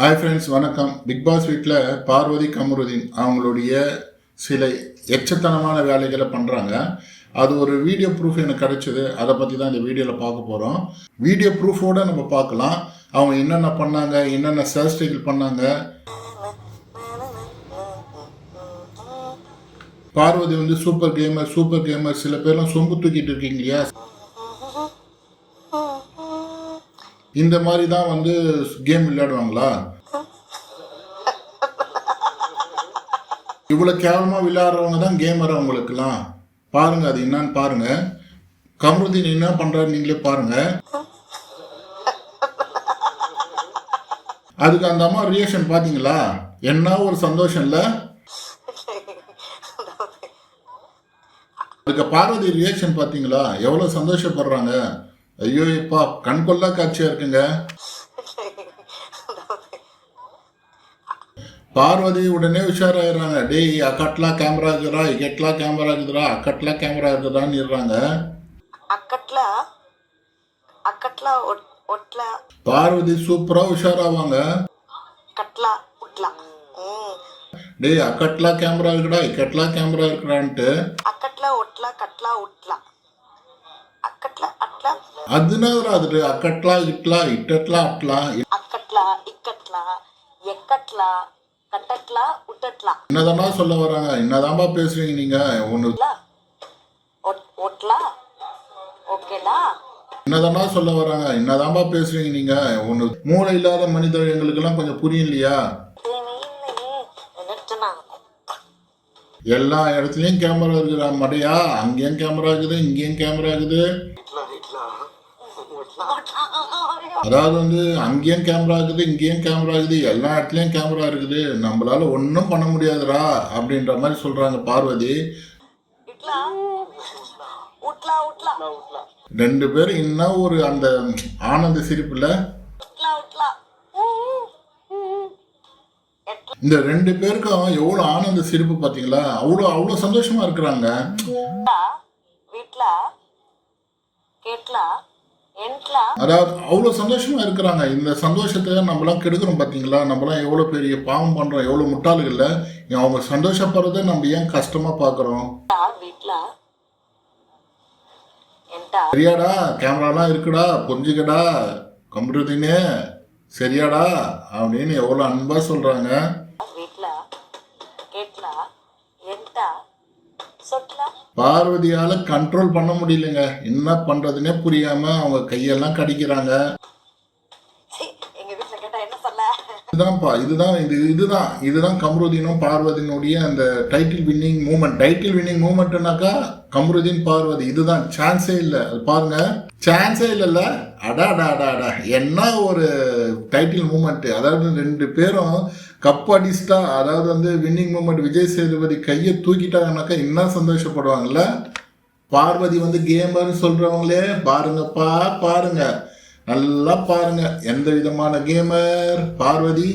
Hi friends வணக்கம். Bigg Boss வீட்டில் பார்வதி கமருதீன் அவங்களுடைய சில எச்சத்தனமான வேலைகளை பண்ணுறாங்க அது ஒரு வீடியோ ப்ரூஃப் எனக்கு கிடைச்சது. அதை பற்றி தான் இந்த வீடியோவில் பார்க்க போகிறோம் வீடியோ ப்ரூஃபோடு நம்ம பார்க்கலாம். அவங்க என்னென்ன பண்ணாங்க என்னென்ன சேர் பண்ணாங்க. பார்வதி வந்து சூப்பர் கேமர் சூப்பர் கேமர் சில பேர்லாம் சொம்பு தூக்கிட்டு இருக்கீங்க இல்லையா? இந்த மாதிரி தான் வந்து கேம் விளையாடுவாங்களா? இவ்வளோ கேவலமாக விளையாடுறவங்க தான் கேமர் அவங்களுக்குலாம் பாருங்க அது என்னன்னு பாருங்க. கமருதீன் என்ன பண்ணுறாரு நீங்களே பாருங்க. அதுக்கு அந்த அம்மா ரியாக்ஷன் பார்த்தீங்களா என்ன ஒரு சந்தோஷம் இல்லை? அதுக்கு பார்வதி ரியாக்ஷன் பார்த்தீங்களா எவ்வளோ சந்தோஷப்படுறாங்க. ஐயோ இப்பா கண் கொள்ளா காட்சியா இருக்குங்க. பார்வதி உடனே உஷாராயிடுறாங்க. டேய் அக்கட்லா கேமரா இருக்குதா இக்கட்லா கேமரா இருக்குதுரா அக்கட்லா கேமரா இருக்குதான்னு இருறாங்க. அக்கட்லா? அக்கட்லா ஒட்லா? பார்வதி சூப்பரா உஷாராவாங்க. கட்லா உட்லா டேய் அக்கட்லா கேமரா இருக்குடா இக்கட்லா கேமரா இருக்குடான்ட்டு. அக்கட்லா ஒட்லா கட்லா உட்லா అట్ల அதுனால அது அக்கட்லா இட்லா இட்டட்லா அட்லா అక్కట్ల ఇక్కట్ల ఎక్కట్ల కట్టట్ల ఉట్టట్ల என்னதானா சொல்ல வராங்க என்னதான்பா பேசுறீங்க நீங்க ஒண்ணு ఒట్- ఒట్ల ఓకేలా என்னதானா சொல்ல வராங்க என்னதான்பா பேசுறீங்க நீங்க ஒண்ணு மூளை இல்லாத மனிதர் எங்களுக்கெல்லாம் கொஞ்சம் புரியும் இல்லையா వినొచ్చునా எல்லா இடத்துலயும் கேமரா இருக்குதா மடையா அங்கேயும் கேமரா இருக்குது இங்கேயும் கேமரா இருக்குது அதாவது வந்து அங்கேயும் கேமரா இருக்குது இங்கேயும் கேமரா இருக்குது எல்லா இடத்துலையும் கேமரா இருக்குது. நம்மளால ஒன்றும் பண்ண முடியாதுடா அப்படின்ற மாதிரி சொல்றாங்க பார்வதி. ரெண்டு பேரும் இன்னும் ஒரு அந்த ஆனந்த சிரிப்புல இந்த ரெண்டு பேருக்கும் எவ்வளவு ஆனந்த சிரிப்பு பாத்தீங்களா? அவ்வளவு அவ்வளவு சந்தோஷமா இருக்கிறாங்க. அதாவது அவ்வளோ சந்தோஷமா இருக்கிறாங்க. இந்த சந்தோஷத்தை நம்மளாம் கெடுக்கிறோம் பார்த்தீங்களா நம்மளாம் எவ்வளோ பெரிய பாவம் பண்றோம் எவ்வளோ முட்டாளுகள்ல அவங்க சந்தோஷப்படுறதை நம்ம ஏன் கஷ்டமா பார்க்குறோம் சரியாடா கேமராலாம் இருக்குடா புரிஞ்சுக்கடா கம்ப்யூட்டர் சரியாடா அப்படின்னு எவ்வளோ அன்பாக சொல்கிறாங்க பார்வதியால கண்ட்ரோல் பண்ண முடியலங்க. என்ன பண்றதுன்னே புரியாம அவங்க கையெல்லாம் கடிக்கிறாங்க. இதுதான்ப்பா இதுதான் இது இதுதான் இதுதான் கம்ருதீனும் பார்வதியினுடைய அந்த title winning moment title winning மூமெண்ட்னாக்கா Kamarudheen Parvathy. இதுதான் சான்ஸே இல்லை. அது பாருங்க சான்ஸே இல்லைல்ல. அடா அடா அடா அடா. என்ன ஒரு டைட்டில் மூமெண்ட்டு அதாவது ரெண்டு பேரும் கப் அடிஸ்டா அதாவது வந்து வின்னிங் மூமெண்ட் விஜய் சேதுபதி கையை தூக்கிட்டாங்கனாக்கா இன்னும் சந்தோஷப்படுவாங்கல்ல? பார்வதி வந்து கேமர்னு சொல்கிறவங்களே பாருங்கப்பா பாருங்க. நல்லா பாருங்க. எந்த விதமான கேமர் பார்வதி?